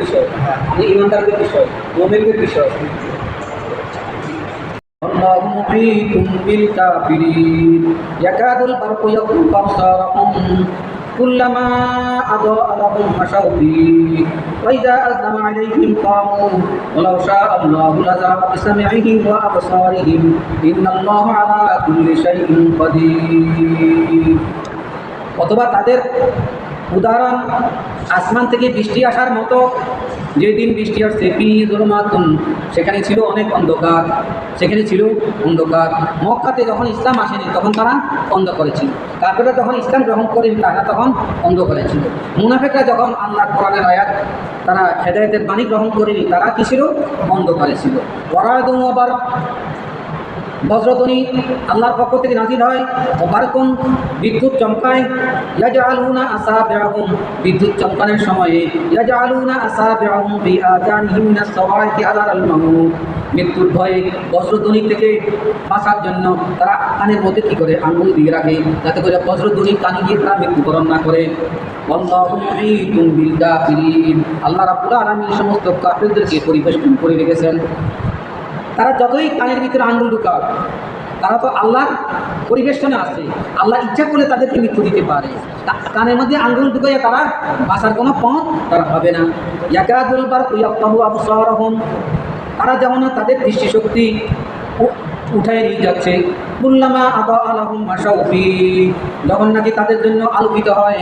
বিষয় মানে ইমানদারদের বিষয় মোমেনদের বিষয় الله محيط بالكافرين يكاد البرق يخطف أبصارهم كلما أضاء لهم مشوا فيه وإذا أظلم عليهم قاموا ولو شاء الله لذهب بسمعهم وأبصارهم إن الله على كل شيء قدير অথবা তাদের উদাহরণ, আসমান থেকে বৃষ্টি আসার মতো যেদিন বৃষ্টি আসছে, পি সেখানে ছিল অনেক অন্ধকার, সেখানে ছিল অন্ধকার। মক্কাতে যখন ইসলাম আসেনি, তখন তারা অন্ধ করেছিল। তারপরে যখন ইসলাম গ্রহণ করেন, তারা তখন অন্ধ করেছিল। মুনাফেকরা যখন আল্লাহ কোরআনের আয়াত, তারা হেদায়তের বাণী গ্রহণ করেনি, তারা কি ছিল? অন্ধ করেছিল। ওরাদম আবার বজ্রধ্বনি আল্লাহর পক্ষ থেকে নাজিল হয় ও বারকন বিদ্যুৎ চমকায় ইয়াজা আলুনা আসা বেড়াহুম বিদ্যুৎ চমকানোর সময়ে ইয়াজা আলুনা আসা বেড়াহুম বি আজানিহিম মিনাস সাওয়াইকি আলাল আল মাউত মৃত্যুর ভয়ে বজ্রধ্বনি থেকে বাঁচার জন্য তারা কানের মধ্যে কী করে আঙ্গুল দিয়ে রাখে, যাতে করে বজ্রধ্বনি কানে গিয়ে তারা মৃত্যুবরণ না করে। আল্লাহু মুহীতুম বিল কাফিরিন আল্লাহ রাব্বুল আলামিন সমস্ত কাফিরদেরকে পরিবেষ্টন করে রেখেছেন। তারা যতই কানের ভিতরে আঙ্গুল ঢুকাক, তারা তো আল্লাহর পরিবেশনে আছে। আল্লাহ ইচ্ছা করলে তাদেরকে মৃত্যু দিতে পারে। কানের মধ্যে আঙ্গুল ঢুকাইয়া তারা বাঁচার কোনো পথ তারা হবে না। ইয়াকাদুল বার আবু আবসারহুম। তারা যেমন তাদের দৃষ্টিশক্তি উঠায় নিয়ে যাচ্ছে। কুল্লামা আবা আলাহুম মাসাউফি যখন নাকি তাদের জন্য আলোকিত হয়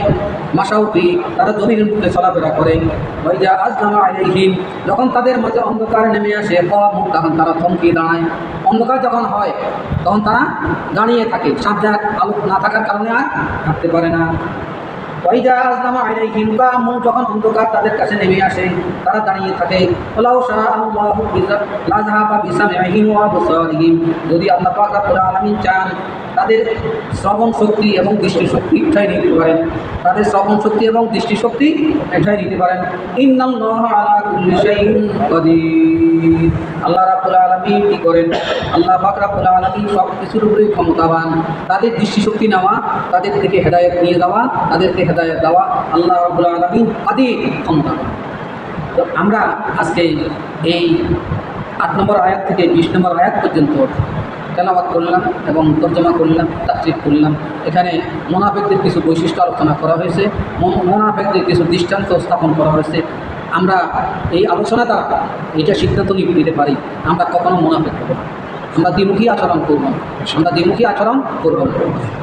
মাসাউফি তারা জমির মধ্যে চলাফেরা করে। ওইজা আজলামা আলাইহিম, যখন তাদের মাঝে অন্ধকার নেমে আসে মুখ তখন তারা থমকে দাঁড়ায়। অন্ধকার যখন হয়, তখন তারা দাঁড়িয়ে থাকে। সামনে আলোক না থাকার কারণে আর থাকতে পারে না। ওইজা আজলামা আলাইহিম কামু যখন অন্ধকার তাদের কাছে নেমে আসে, তারা দাঁড়িয়ে থাকে। ওলাউ শাহ আল্লাহু বিজা- লাযহাবা বিসামিহিম ওয়া আবসারিহিম। যদি আল্লাহ পাক চান তাদের শ্রবণ শক্তি এবং দৃষ্টিশক্তি উঠাই নিতে পারেন। তাদের শ্রবণ শক্তি এবং দৃষ্টি শক্তি উঠাই নিতে পারেন। কাদির। আল্লাহ রাব্বুল আলামিন কি করেন? আল্লাহ পাক রব্বুল আলামিন সব কিছুর উপরে ক্ষমতাবান। তাদের দৃষ্টিশক্তি নেওয়া, তাদের থেকে হেদায়েত নিয়ে যাওয়া তাদেরকে হেদায়ত দেওয়া আল্লাহ রাব্বুল আলামিন কাদির ক্ষমতাবান। তো আমরা আজকে এই আট নম্বর আয়াত থেকে বিশ নম্বর আয়াত পর্যন্ত তেলাবাদ করলাম এবং তর্জমা করলাম তাত্রিক করলাম। এখানে মোনাফেকদের কিছু বৈশিষ্ট্য আলোচনা করা হয়েছে। মোনাফেকদের কিছু দৃষ্টান্ত স্থাপন করা হয়েছে। আমরা এই আলোচনা দ্বারা এটা সিদ্ধান্ত নিতে পারি। আমরা কখনো মোনাফেক করব না। আমরা দ্বিমুখী আচরণ করব আমরা দ্বিমুখী আচরণ করব।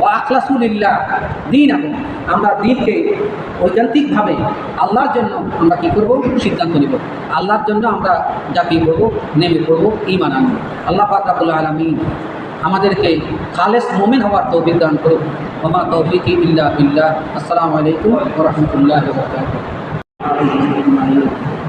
ও আখলাসুলিল্লাহ দিন এখন আমরা দিনকে ঐকান্তিকভাবে আল্লাহর জন্য আমরা কী করব? সিদ্ধান্ত নিব। আল্লাহর জন্য আমরা যা কী করব? নেমে পড়ব ইমান আনব। আল্লাহ পাকাবুল আলমী আমাদেরকে খালেস মোমেন হওয়ার তৌফিক দান করুন। ওমা তৌফিক ইল্লা বিল্লাহ। আসসালামু আলাইকুম ওরহমতুল্লাহ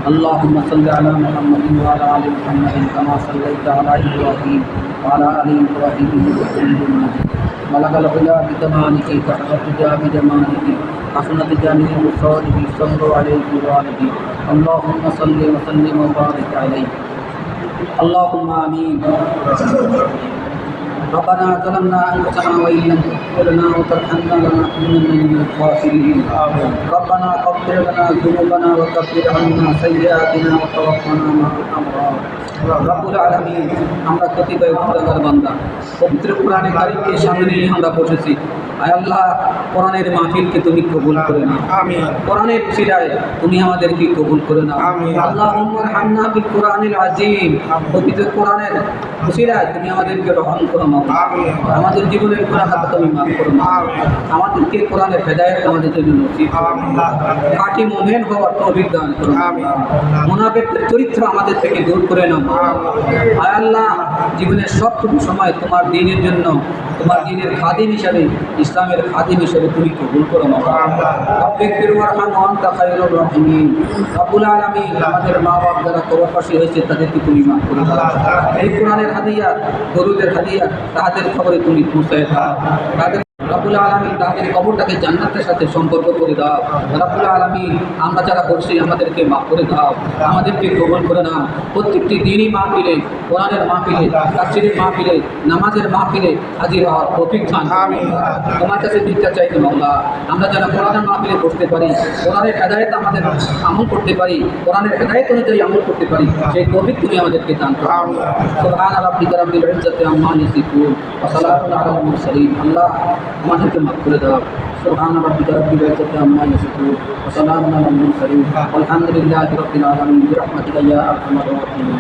اللهم صل على محمد وعلى آل محمد كما صليت على إبراهيم وعلى آل إبراهيم إنك حميد مجيد. بلغ العلا بكمالك فحرت بجمالك حسنت جميع صالح صلى عليه وآله. اللهم صل وسلم وبارك عليه. اللهم آمين. ربنا ظلمنا انفسنا وان لم تغفر لنا وترحمنا لنكونن من الخاسرين ربنا اغفر لنا ذنوبنا وكفر عنا سيئاتنا وتوفنا مع الابرار রব্বুল আলমিন আমরা কতিপয় গুণাগার বান্দা পবিত্র কোরআনে কারিমকে সামনে নিয়ে আমরা বসেছি আয় আল্লাহ কোরআনের মাহফিলকে তুমি কবুল করে না আমিন কোরআনের উসিলায় তুমি আমাদেরকে কবুল করে নাও আমিন। আল্লাহুম্মা রহমনা বিল কোরআনিল আজিম পবিত্র কোরআনের উসিলায় তুমি আমাদেরকে রহম করো নাও আমিন। আমাদের জীবনের গুনাহ তুমি মাফ করো আমাদেরকে কোরআনের হেদায়ত আমাদের জন্য নসিব আমিন। খাঁটি হওয়ার তৌফিক দান করো আমিন। চরিত্র আমাদের থেকে দূর করে নাও আয় আল্লাহ জীবনের সবটুকু সময় তোমার দিনের জন্য, তোমার দিনের খাদিম হিসাবে, ইসলামের খাদিম হিসাবে তুমি কবুল করো রাহিমিন। আমাদের মা বাপ যারা কবরবাসী হয়েছে, তাদেরকে তুমি মাফ করে এই কোরআনের হাদিয়া গরুদের হাদিয়া, তাহাদের খবরে তুমি পৌঁছায় তাদের রব্বুল আলমী তাদের কবরটাকে জান্নাতের সাথে সম্পর্ক করে দাও। রব্বুল আলমী আমরা যারা করছি আমাদেরকে মাফ করে দাও আমাদেরকে কবল করে নাও। প্রত্যেকটি দিনই মাহফিলে কোরআনের মাহফিলে তাফসিরের মাহফিলে নামাজের মাহফিলে হাজির হওয়ার প্রতিষ্ঠান তোমার কাছে ভিক্ষা চাইতে মামলা আমরা যারা কোরআনের মাহফিলে বসতে পারি কোরআনের হেদায়ত আমাদের আমল করতে পারি কোরআনের হেদায়ত অনুযায়ী আমল করতে পারি সেই তৌফিক তুমি আমাদেরকে দান করো। সুবহান রাব্বিকা রাব্বিল ইজ্জাতি আম্মা ইয়াসিফুন ওয়া সালামুন আলাল মুরসালিন। আল্লাহ আমাদেরকে মাফ করে দাও সুবহান রাব্বিকা রাব্বিল ইজ্জাতি আম্মা ইয়াসিফুন ওয়া সালামুন আলাল মুরসালিন والحمد لله رب العالمين برحمتك يا ارحم الراحمين